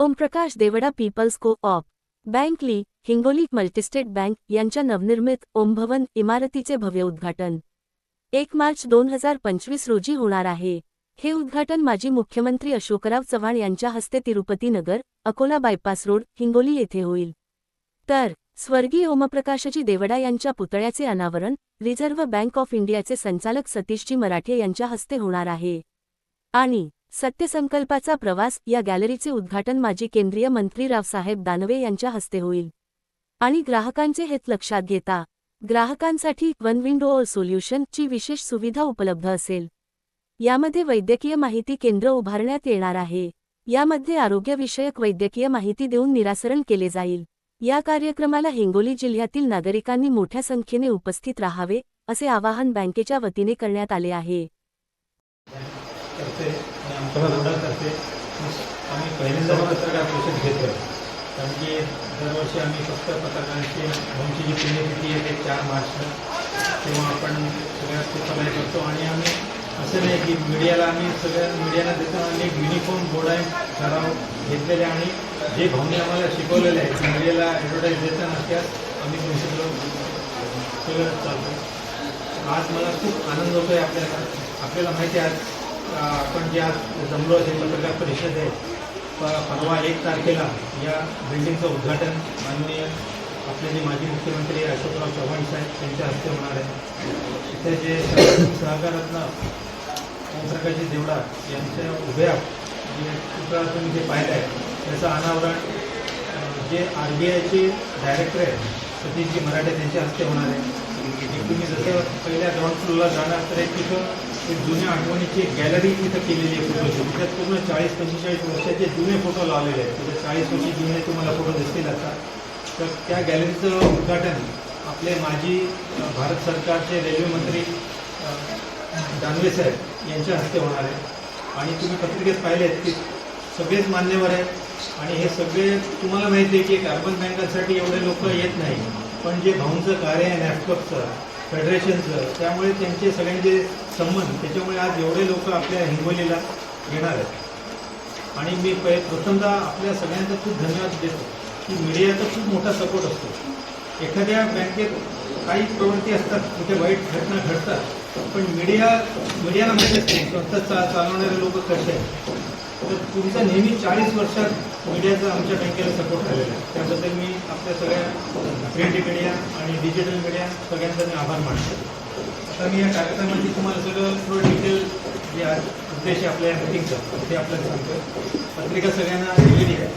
Omprakash Devda peoples co op bank ली Hingoli multistate bank यांच्या नवनिर्मित ओमभवन इमारतीचे भव्य उद्घाटन. एक मार्च दोन हजार पंचवीस रोजी होणार आहे. हे उद्घाटन माजी मुख्यमंत्री अशोकराव चव्हाण यांच्या हस्ते तिरुपती नगर अकोला बायपास रोड हिंगोली येथे होईल. तर स्वर्गीय ओमप्रकाशजी देवडा यांच्या पुतळ्याचे अनावरण रिझर्व्ह बँक ऑफ इंडियाचे संचालक सतीशजी मराठे यांच्या हस्ते होणार आहे. आणि सत्यसंकल्पाचा प्रवास या गॅलरीचे उद्घाटन माजी केंद्रीय मंत्री रावसाहेब दानवे यांच्या हस्ते होईल. आणि ग्राहकांचे हित लक्षात घेता ग्राहकांसाठी वन विंडो सोल्युशन ची विशेष सुविधा उपलब्ध असेल. यामध्ये वैद्यकीय माहिती केंद्र उभारण्यात येणार आहे. यामध्ये आरोग्यविषयक वैद्यकीय माहिती देऊन निरासरण केले जाईल. या कार्यक्रमाला हिंगोली जिल्ह्यातील नागरिकांनी मोठ्या संख्येने उपस्थित राहावे असे आवाहन बँकेच्या वतीने करण्यात आले आहे. करते आणि आमच्या बोर्डातर्फे आम्ही पहिल्यांदा पत्रकार परिषद घेतो कारण की दरवर्षी आम्ही फक्त पत्रकारांची आमची जी पुण्यतिथी आहे ते चार मार्चला तेव्हा आपण सगळ्यात पुस्तकाय करतो. आणि आम्ही असं नाही की मीडियाला आम्ही सगळ्या मीडियाला देताना आम्ही एक युनिफॉर्म बोर्ड आहे ठराव घेतलेले आणि जे भावने आम्हाला शिकवलेले आहे की मीडियाला ॲडव्हर्टाईज देताना त्यास आम्ही प्रिन्सिपल सगळं चालतो. आज मला खूप आनंद होतो आहे आपल्याला आपल्याला माहिती आहे आज. आपण जे आज जमलो आहे पत्रकार परिषद आहे परवा एक तारखेला या बिल्डिंगचं उद्घाटन माननीय आपले जे माजी मुख्यमंत्री अशोकराव चव्हाण साहेब त्यांच्या हस्ते होणार आहे. इथे जे सहकारातनं ओमप्रकाशजी देवडा यांच्या उभ्या जे चित्र तुम्ही जे पाहिलं आहे त्याचं अनावरण जे आर बी आयचे डायरेक्टर आहेत सतीशजी मराठे त्यांच्या हस्ते होणार आहे. तुम्ही जसं पहिल्या ग्राउंड फ्लोरला जाणार तर एक तिथं एक जुन्या आठवणीची एक गॅलरी तिथं केलेली आहे फोटोची त्याच्यात पूर्ण चाळीस पंचेचाळीस वर्षाचे जुने फोटो लावलेले आहेत. तिथे चाळीस वर्षी जुने तुम्हाला फोटो दिसतील आता. तर त्या गॅलरीचं उद्घाटन आपले माजी भारत सरकारचे रेल्वे मंत्री दानवे साहेब यांच्या हस्ते होणार आहे. आणि तुम्ही पत्रिकेत पाहिलेत की सगळेच मान्यवर आहेत. आणि हे सगळे तुम्हाला माहिती आहे की कार्बन अर्बन बँकांसाठी एवढे लोक येत नाही. पण जे भाऊंचं कार्य आहे नॅफकपचं फेडरेशनचं त्यामुळे त्यांचे सगळ्यांचे संबंध त्याच्यामुळे आज एवढे लोक आपल्या हिंगोलीला येणार आहेत. आणि मी पहि प्रथमदा आपल्या सगळ्यांचा खूप धन्यवाद देतो की मीडियाचा खूप मोठा सपोर्ट असतो. एखाद्या बँकेत काही प्रवृत्ती असतात कुठे वाईट घटना घडतात पण मीडिया मीडियाला माहिती असते संस्था चा चालवणारे लोक कसे आहेत? तर तुमचा नेहमी चाळीस वर्षात मीडियाचा आमच्या बँकेला सपोर्ट झालेला आहे. त्याबद्दल मी आपल्या सगळ्या प्रिंट मीडिया आणि डिजिटल मीडिया सगळ्यांचा मी आभार मानतो. आता मी या कार्यक्रमाची तुम्हाला सगळं थोडं डिटेल जे उद्देश आपल्या मिटिंगचा ते आपल्याला सांगतो पत्रिका सगळ्यांना दिलेली आहे.